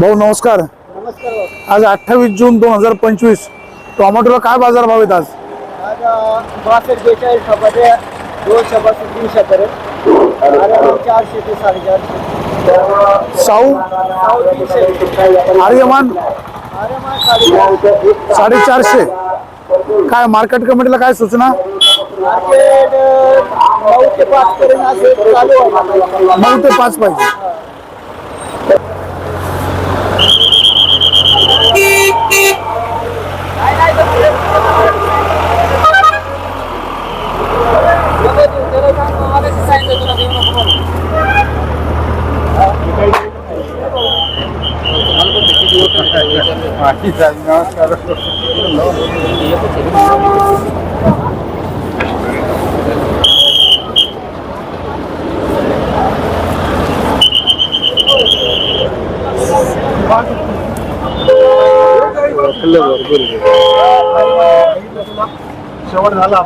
भाऊ नमस्कार. नमस्कार आज अठ्ठावीस जून दोन हजार पंचवीस. टोमॅटोला काय बाजार भाव आहेत आज? बासष्ट बेचाळीस शब्दाचे दोनशे पासून तीनशे पर्यंत चारशे ते साडेचारशे. साऊ? आर्यमान? साडेचारशे. काय मार्केट कमिटीला काय सूचना? नऊ ते पाच पर्यंत नऊ ते पाच पाहिजे. शेवट झाला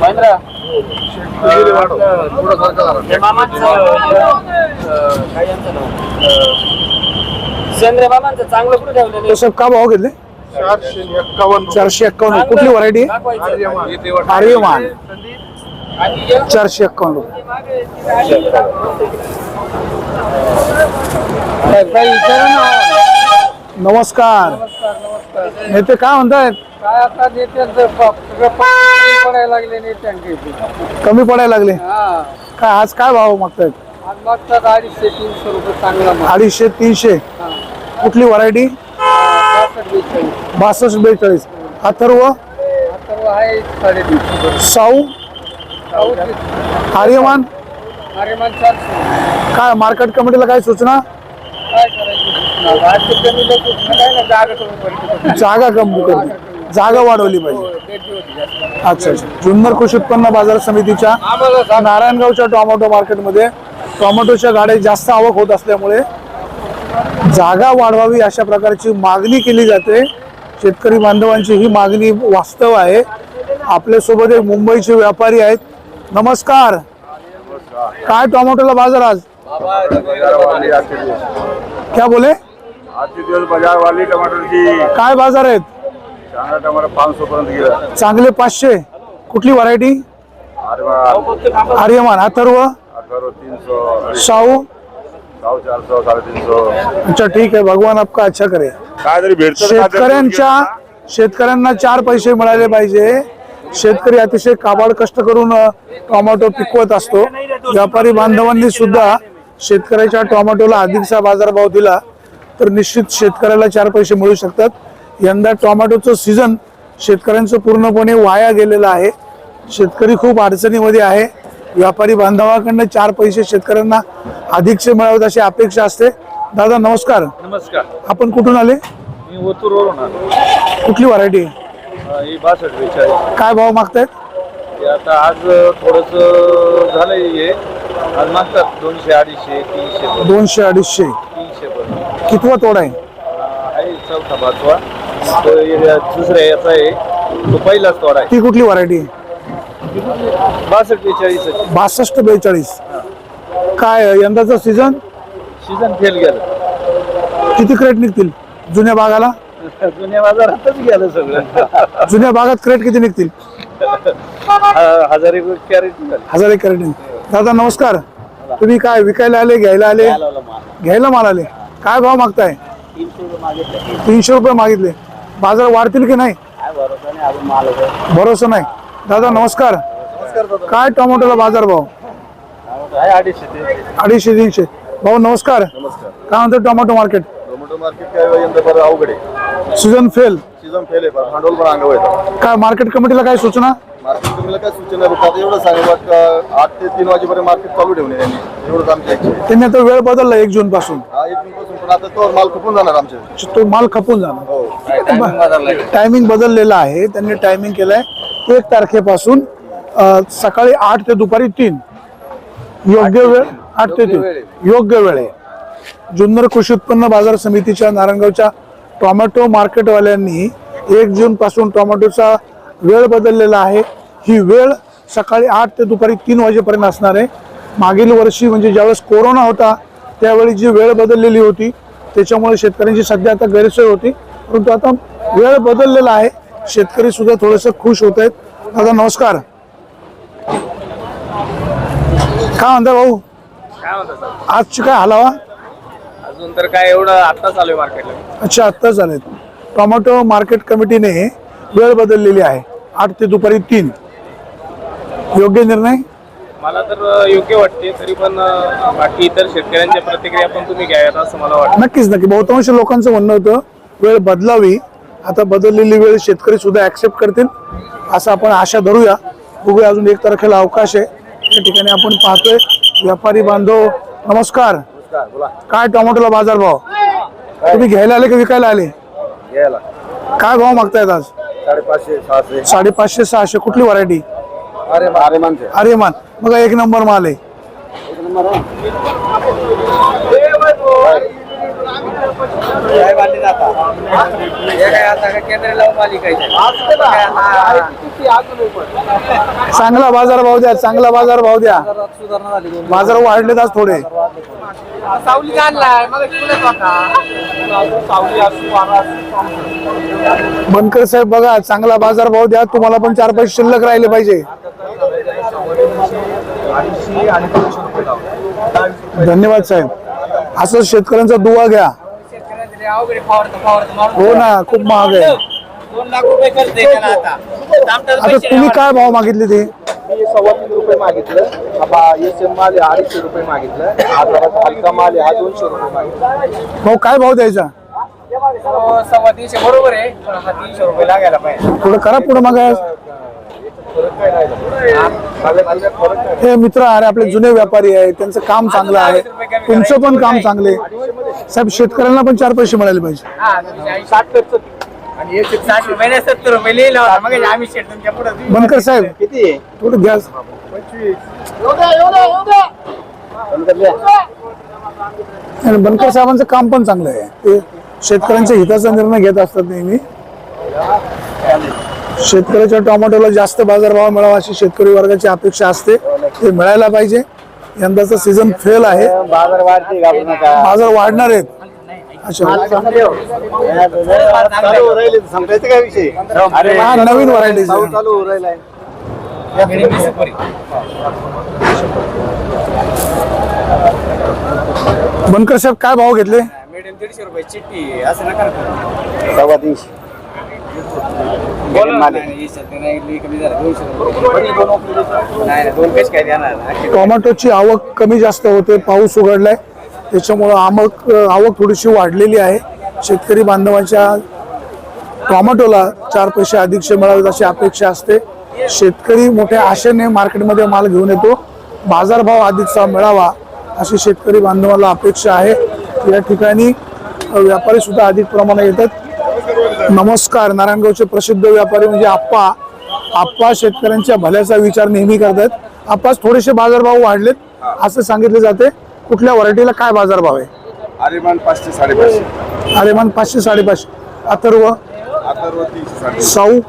सेंद्रिय बाबांचं चांगलं कुठे ठेवलेलं तसं का भाव घेतले चारशे एक्कावन्न चारशे एक्कावन्न कुठली व्हरायटी आर्यमान. हे? चारशे एक्कावन्न रुपये. गाडी नमस्कार. नेते काय म्हणतायत? काय आता नेत्यांचं प- सगळं पाणी पडायला लागले नेत्यांचे. कमी पडायला लागले. हा. काय आज काय भाव मागतायत? मागतात अडीचशे तीनशे रुपये चांगला माल. अडीचशे तीनशे. हा. कुठली व्हरायटी? बासष्ट बेचाळीस. बासष्ट बेचाळीस. अथर्व? आता आहे साडेतीनशे साऊ? आर्यमान? अरे मन चारशे. काय मार्केट कमिटीला काय सूचना? काय करायचं? जागा कमी जागा कमी करते जागा वाढवली पाहिजे. अच्छा अच्छा. जुन्नर कृषी उत्पन्न बाजार समितीच्या नारायणगावच्या टोमॅटो मार्केटमध्ये टोमॅटोच्या गाड्या जास्त आवक होत असल्यामुळे जागा वाढवावी अशा प्रकारची मागणी केली जाते. शेतकरी बांधवांची ही मागणी वास्तव आहे. आपल्यासोबत एक मुंबईचे व्यापारी आहेत. नमस्कार. काय टोमॅटोला बाजार आज? क्या बोले? आजचे दिवस बाजार वाली टमाटर की काय बाजार आहेत? चांगला टमाटर पाच सौ पर्यंत गेला. चांगले पाचशे. कुठली व्हरायटी आर्यमान. अथर्व शाहू? अच्छा ठीक आहे. भगवान आपका अच्छा करे. काय तरी भेटत शेतकऱ्यांच्या शेतकऱ्यांना चार पैसे मिळाले पाहिजे. शेतकरी अतिशय काबाड कष्ट करून अ, टोमॅटो पिकवत असतो. व्यापारी बांधवांनी सुद्धा शेतकऱ्याच्या टोमॅटोला अधिकचा बाजारभाव दिला. तर निश्चित शेतकऱ्याला चार पैसे मिळू शकतात. यंदा टोमॅटोचं सीझन शेतकऱ्यांचं पूर्णपणे वाया गेलेलं आहे. शेतकरी खूप अडचणीमध्ये आहे. व्यापारी बांधवाकडनं चार पैसे शेतकऱ्यांना अधिकचे मिळावेत अशी अपेक्षा असते. दादा नमस्कार. नमस्कार. आपण कुठून आले? मी ओतूरवरून आलो. कुठली व्हरायटी? ही बासष्ट बेचाळीस. काय भाव मागतायत? आता आज थोडस झालंय हे. आज मागतात दोनशे अडीचशे तीनशे. दोनशे अडीचशे. तीनशे कितवा तोडा आहे? आहे चौथा पाचवा. तो एरिया दुसऱ्या याचा आहे. तो पहिलाच तोडा आहे. ती कुठली व्हरायटी बासष्ट बेचाळीस. बासष्ट बेचाळीस. काय यंदाचा सीझन सीझन फेल गेलं. किती क्रेट निघतील? जुन्या बागाला जुन्या बाजारातच गेलं सगळं. जुन्या बागात क्रेट किती निघतील? हा- हजार एक कॅरेट निघाले. हजार एक क्रेट दादा नमस्कार. तुम्ही काय विकायला आले घ्यायला आले? घ्यायला माल आले. काय भाव मागताय? तीनशे रुपये मागितले. बाजार वाढतील की नाही? भरोसा नाही. दादा नमस्कार. काय टोमॅटोला बाजार भाव? अडीचशे तीनशे. भाऊ नमस्कार. काय म्हणतो टोमॅटो मार्केट? टोमॅटो मार्केट काय यंदा बरं अवघड आहे. सीझन फेल सीझन फेल आहे पण भांडवल पण अंगावर येतं. काय मार्केट कमिटीला काय सूचना? मार्केट तुम्हाला काय सूचना भेटतात आता एवढं सांगितलं आठ ते तीन वाजेपर्यंत मार्केट चालू ठेवणे त्यांनी. एवढंच आमची इच्छा आहे त्यांनी आता वेळ बदलला एक जून पासून हा एक पासून पण आता तो माल खपून जाणार आमच्या. तो माल खपून जाणार. हो. टायमिंग बदललेला आहे. त्यांनी टायमिंग केलंय. एक तारखेपासून अ, सकाळी आठ ते दुपारी तीन. योग्य वेळ आठ ते तीन. योग्य वेळ आहे. जुन्नर कृषी उत्पन्न बाजार समितीच्या नारायणगावच्या टोमॅटो मार्केटवाल्यांनी एक जून पासून टोमॅटोचा वेळ बदललेला आहे. ही वेळ सकाळी आठ ते दुपारी तीन वाजेपर्यंत असणार आहे. मागील वर्षी म्हणजे ज्यावेळेस कोरोना होता त्यावेळी जी वेळ बदललेली होती त्याच्यामुळे शेतकऱ्यांची सध्या आता गैरसोय होती. परंतु आता वेळ बदललेला आहे. शेतकरी सुद्धा थोडेसे खुश होत आहेत. दादा नमस्कार. काय म्हणता भाऊ? आजची काय हलावा? अजून तर काय एवढं आता चालू आहे मार्केटला अच्छा आत्ता झालेत टोमॅटो मार्केट कमिटीने वेळ बदललेली आहे. आठ ते दुपारी तीन. योग्य निर्णय? मला तर योग्य वाटते तरी पण बाकी इतर शेतकऱ्यांच्या प्रतिक्रिया पण तुम्ही घ्याव्यात असं मला वाटतं. नक्कीच नक्की. बहुतांश लोकांचं म्हणणं होतं वेळ बदलावी. आता बदललेली वेळ शेतकरी सुद्धा ऍक्सेप्ट करतील असं आपण आशा धरूया. बघूया अजून एक तारखेला अवकाश आहे. त्या ठिकाणी आपण पाहतोय व्यापारी बांधव नमस्कार. काय टोमॅटोला बाजार भाव? तुम्ही घ्यायला आले की विकायला आले? घ्यायला. काय भाव मागतायत आज? साडेपाचशे सहाशे. साडेपाचशे सहाशे. कुठली व्हरायटी अरे मान बघा एक नंबर माल आहे. चांगला बाजार भाव द्या चांगला बाजार भाव द्या. बाजार वाढलेत आज थोडे. सावली आणलाय मग बनकर साहेब बघा चांगला बाजार भाव द्या तुम्हाला पण चार पैसे शिल्लक राहिले पाहिजे. धन्यवाद साहेब. असं शेतकऱ्यांचा दुवा घ्या. हो ना खूप महाग आहे. दोन लाख रुपये खर्च आहे त्याला आता. आता तुम्ही काय भाव मागितले ते? मी सव्वा तीन रुपये मागितलं. आता एस एम माल आहे अडीचशे रुपये मागितलं. हा जरा हलका माल आहे हा दोनशे रुपये मागितलं. भाऊ काय भाव द्यायचा? हो, सव्वा तीनशे बरोबर आहे पण हा तीनशे रुपये लागायला पाहिजे. थोडं करा पुढे मग. हे मित्र अरे आपले जुने व्यापारी आहे त्यांचं काम चांगलं आहे. तुमचं पण काम चांगले. साहेब शेतकऱ्यांना पण चार पैसे मिळाले पाहिजे. हा, बनकर साहेब किती आहे? थोडं गॅस बनकर साहेबांचं काम पण चांगलं आहे. ते शेतकऱ्यांच्या हिताचा निर्णय घेत असतात नेहमी. शेतकऱ्याच्या टोमॅटोला जास्त बाजारभाव मिळावा अशी शेतकरी वर्गाची अपेक्षा असते. ते मिळायला पाहिजे. यंदाचा सीझन फेल आहे. बाजार वाढते वाढणार आहेत. अच्छा चालू राहिले संपायचं काय विषय अरे हा नवीन व्हरायटी चालू राहिलाय बनकर साहेब काय भाव घेतले? मीडियम दीडशे रुपये चिठ्ठी असं नका. सव्वा तीनशे. टोमॅटोची आवक कमी जास्त होते पाऊस उघडलाय. त्याच्यामुळं आवक आवक थोडीशी वाढलेली आहे. शेतकरी बांधवांच्या टोमॅटोला चार पैसे अधिकचे मिळावेत अशी अपेक्षा असते. शेतकरी मोठ्या आशेने मार्केटमध्ये माल घेऊन येतो. बाजारभाव अधिकचा मिळावा अशी शेतकरी बांधवाला अपेक्षा आहे. या ठिकाणी व्यापारी सुद्धा अधिक प्रमाणात येतात. नमस्कार. नारायणगावचे प्रसिद्ध व्यापारी म्हणजे आप्पा. आप्पा शेतकऱ्यांच्या भल्याचा विचार नेहमी करतात. आप्पाच थोडेसे बाजारभाव वाढलेत असं सांगितले जाते. कुठल्या व्हरायटीला काय बाजारभाव आहे? अरेमान पाचशे साडेपाचशे. अरे मन पाचशे साडेपाचशे. अथर्व? अथर्व तीनशे साडे साऊ?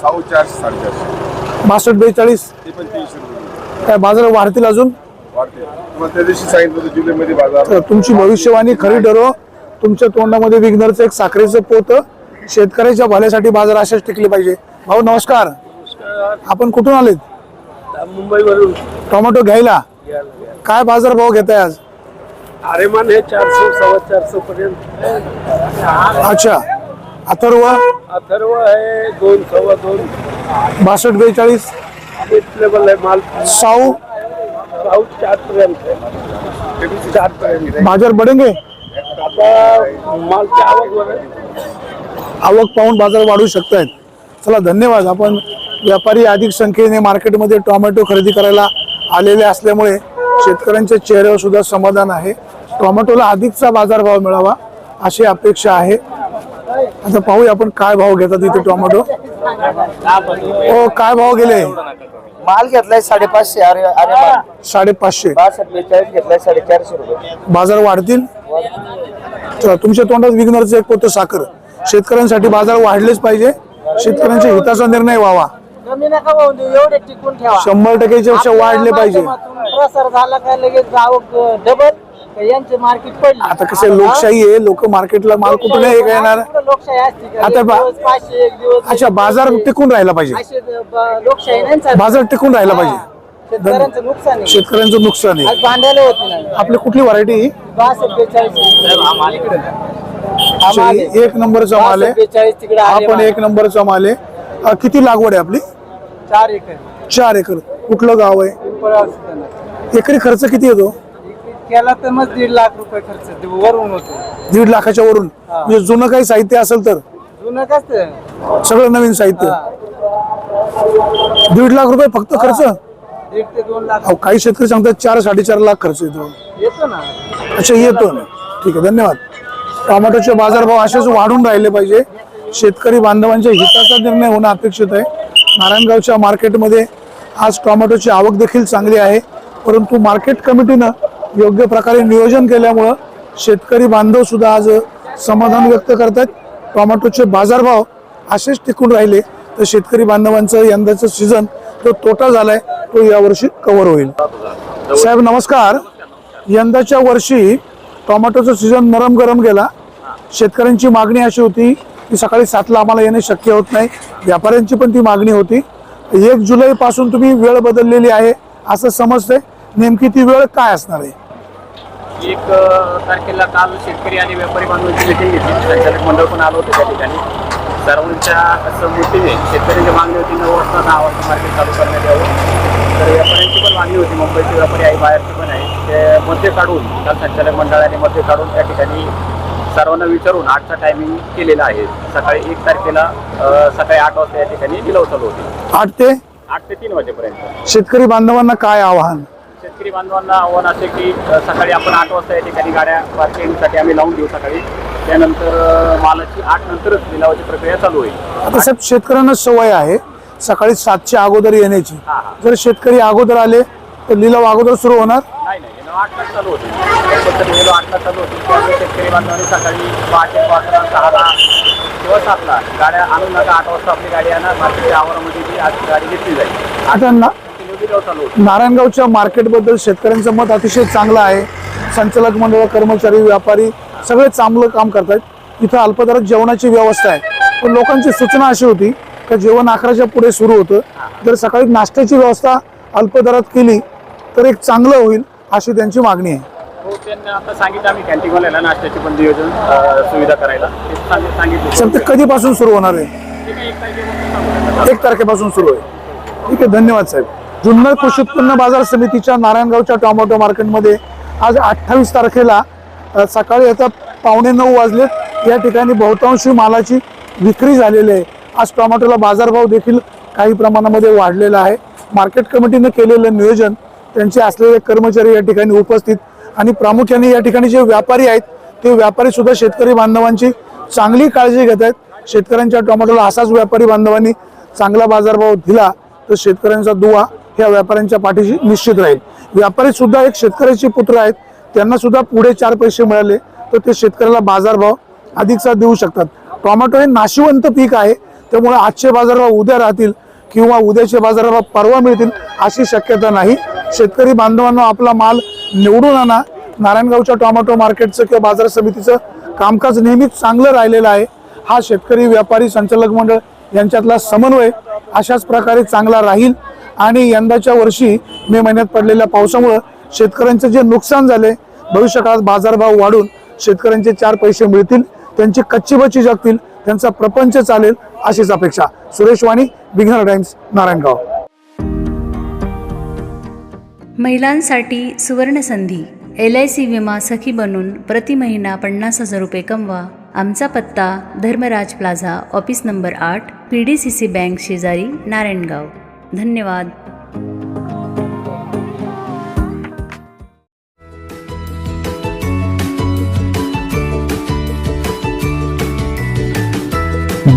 साऊ चारशे साडेचारशे. बासष्ट बेचाळीस? ते पण तीनशे रुपये काय बाजार वाढतील अजून? वाढते तुम्हाला त्या दिवशी सांगितलं होतं जुलैमध्ये बाजार. तर तुमची भविष्यवाणी खरी ठरो. तुमच्या तोंडामध्ये विघ्नरचं एक साखरेचं पोत. शेतकऱ्याच्या भल्यासाठी बाजार अशाच टिकले पाहिजे. भाऊ नमस्कार. आपण कुठून आलेत? मुंबईवरून. टोमॅटो घ्यायला. काय बाजार भाव घेताय आज? आरेमान हे चारशे सव्वा चारशे पर्यंत. अच्छा. अथर्व? अथर्व आहे दोन सव्वा दोन. बासष्ट बेचाळीस? आहे माल. साऊ? पाऊस चार पर्यंत. चार पर्यंत. बाजार बढेंगे आता मालच्या आवक आवक पाहून बाजार वाढू शकतायत. चला धन्यवाद. आपण व्यापारी अधिक संख्येने मार्केटमध्ये टोमॅटो खरेदी करायला आलेले असल्यामुळे शेतकऱ्यांच्या चेहऱ्यावर सुद्धा समाधान आहे. टोमॅटोला अधिकचा बाजारभाव मिळावा अशी अपेक्षा आहे. आता पाहूया आपण काय भाव घेतात इथे टोमॅटो. हो काय भाव गेले? माल घेतलाय साडेपाचशे अरे अरे माल. साडेपाचशे. बासष्ट बेचाळीस घेतलाय साडेचारशे रुपये. बाजार वाढतील? चला तुमच्या तोंडात विघ्नरचं एक पोतं साखर. शेतकऱ्यांसाठी बाजार वाढलेच पाहिजे. शेतकऱ्यांच्या हिताचा निर्णय व्हावा. कमी नका होऊन देऊ एवढे टिकून ठेवा. शंभर टक्केच्या पेक्षा आपल्या वाढले पाहिजे. माध्यमातून प्रसार झाला काय लगेच आवक डबल यांचे मार्केट पडले. आता कसं लोकशाही आहे. लोक मार्केटला माल कुठून हे येणार कुठं लोकशाही असते का? आता एक बा- दिवस पाचशे एक दिवस अच्छा बाजार टिकून राहायला पाहिजे. असे ब- लोकशाही नाही चालत. बाजार टिकून राहायला पाहिजे. शेतकऱ्यांचं नुकसान आहे. शेतकऱ्यांचं नुकसान आहे. आज भांडायला होती नाही. आपली कुठली व्हरायटी बासष्ट बेचाळीस. हा आहे. एक नंबरचा माल आहे. बेचाळीस तिकडे आले पण माल. एक नंबरचा माल आहे. किती लागवड आहे आपली? चार एकर. चार एकर. कुठलं गाव आहे. एकरी खर्च किती येतो? केला तर मग दीड लाख रुपये खर्च वरून होतो. दीड लाखाच्या वरून. म्हणजे जुनं काही साहित्य असेल तर? जुनं ते? सगळं नवीन साहित्य. दीड लाख रुपये फक्त खर्च? दीड ते दोन लाख. अहो, काही शेतकरी सांगतात चार साडेचार लाख खर्च येतो. येतो ना. अच्छा येतो ना. ठीक आहे धन्यवाद. टोमॅटोचे बाजारभाव असेच वाढून राहिले पाहिजे. शेतकरी बांधवांच्या हिताचा निर्णय होणं अपेक्षित आहे. नारायणगावच्या मार्केटमध्ये आज टोमॅटोची आवक देखील चांगली आहे. परंतु मार्केट कमिटीनं योग्य प्रकारे नियोजन केल्यामुळं शेतकरी बांधव सुद्धा आज समाधान व्यक्त करतात टोमॅटोचे बाजारभाव असेच टिकून राहिले. तर शेतकरी बांधवांचं यंदाचं सीझन जो तोटा झालाय तो यावर्षी कव्हर होईल. साहेब नमस्कार. यंदाच्या वर्षी टोमॅटोचं सीझन नरम गरम गेला. शेतकऱ्यांची मागणी अशी होती की सकाळी सातला आम्हाला येणे शक्य होत नाही. व्यापाऱ्यांची पण ती मागणी होती. एक जुलै पासून तुम्ही वेळ बदललेली आहे असं समजतंय. नेमकी ती वेळ काय असणार आहे? एक तारखेला काल शेतकरी आणि व्यापारी बांधवांची मिटिंग घेतली. संचालक मंडळ पण आलं होतं त्या ठिकाणी. सर्वांच्या संमतीने शेतकऱ्यांची मागणी होती नऊ वाजता दहा वाजता मार्केट चालू करण्यात यावं. तर व्यापाऱ्यांची पण मागणी होती. मुंबईचे व्यापारी आहे बाहेरचे पण आहे. ते मध्ये काढून काल संचालक मंडळाने मध्ये काढून त्या ठिकाणी सर्वांना विचारून आठचा टायमिंग केलेला आहे. सकाळी एक तारखेला सकाळी आठ वाजता या ठिकाणी लिलाव चालू होते. आठ ते? आठ ते तीन वाजेपर्यंत. शेतकरी बांधवांना काय आव्हान? शेतकरी बांधवांना आव्हान असे की सकाळी आपण आठ वाजता या ठिकाणी गाड्या पार्किंगसाठी आम्ही लावून देऊ सकाळी. त्यानंतर मालाची आठ नंतरच लिलावाची प्रक्रिया चालू होईल. आता साहेब शेतकऱ्यांना सवय आहे. सकाळी सातच्या अगोदर येण्याची. जर शेतकरी अगोदर आले तर लिलाव अगोदर सुरू होणार? नाही नाही लिलाव आठला चालू होते त्या पद्धतीने लिलाव आठला चालू होते त्यामुळे शेतकरी बांधवांनी सकाळी पहाटे पाचला सहाला किंवा सातला गाड्या आणून नका आठ वाजता आपली गाडी आणा मार्केटच्या आवारामध्ये जी आज गाडी घेतली जाईल. आता ना नारायणगावच्या मार्केटबद्दल शेतकऱ्यांचं मत अतिशय चांगलं आहे. संचालक मंडळ कर्मचारी व्यापारी सगळे चांगलं काम करतात इथं अल्पदरात जेवणाची व्यवस्था आहे. पण लोकांची सूचना अशी होती का जेवण अकराच्या पुढे सुरू होतं. जर सकाळी नाश्त्याची व्यवस्था अल्पदरात केली तर एक चांगलं होईल अशी त्यांची मागणी आहे. हो सर ते कधीपासून सुरू होणार आहे? एक तारखेपासून सुरू आहे. ठीक आहे धन्यवाद साहेब. जुन्नर कृषी उत्पन्न बाजार समितीच्या नारायणगावच्या टोमॅटो मार्केटमध्ये आज अठ्ठावीस तारखेला सकाळी आता पावणे नऊ वाजले. या ठिकाणी बहुतांशी मालाची विक्री झालेली आहे. आज टोमॅटोला बाजारभाव देखील काही प्रमाणामध्ये वाढलेला आहे. मार्केट कमिटीने केलेलं नियोजन त्यांचे असलेले कर्मचारी या ठिकाणी उपस्थित आणि प्रामुख्याने या ठिकाणी जे व्यापारी आहेत ते व्यापारी सुद्धा शेतकरी बांधवांची चांगली काळजी घेत आहेत. शेतकऱ्यांच्या टोमॅटोला असाच व्यापारी बांधवांनी चांगला बाजारभाव दिला तर शेतकऱ्यांचा दुवा ह्या व्यापाऱ्यांच्या पाठीशी निश्चित राहील. व्यापारी सुद्धा एक शेतकऱ्याचे पुत्र आहेत त्यांना सुद्धा पुढे चार पैसे मिळाले तर ते शेतकऱ्याला बाजारभाव अधिकचा देऊ शकतात. टोमॅटो हे नाशिवंत पीक आहे त्यामुळे आजचे बाजारभाव उद्या राहतील किंवा उद्याचे बाजारभाव परवा मिळतील अशी शक्यता नाही. शेतकरी बांधवांना आपला माल निवडून आणा. नारायणगावच्या टोमॅटो मार्केटचं किंवा बाजार समितीचं कामकाज नेहमीच चांगलं राहिलेलं आहे. हा शेतकरी व्यापारी संचालक मंडळ यांच्यातला समन्वय अशाच प्रकारे चांगला राहील. आणि यंदाच्या वर्षी मे महिन्यात पडलेल्या पावसामुळं शेतकऱ्यांचं जे नुकसान झाले भविष्यकाळात बाजारभाव वाढून शेतकऱ्यांचे चार पैसे मिळतील त्यांची कच्ची बच्ची जगतील त्यांचा प्रपंच चालेल. अशीच अपेक्षा. सुरेश वाणी बिघनर टाइम्स नारायणगाव. महिलांसाठी सुवर्णसंधी एल आय सी विमा सखी बनून प्रति महिना पन्नास हजार रुपये कमवा. आमचा पत्ता धर्मराज प्लाझा ऑफिस नंबर आठ P D C C bank शेजारी नारायणगाव. धन्यवाद.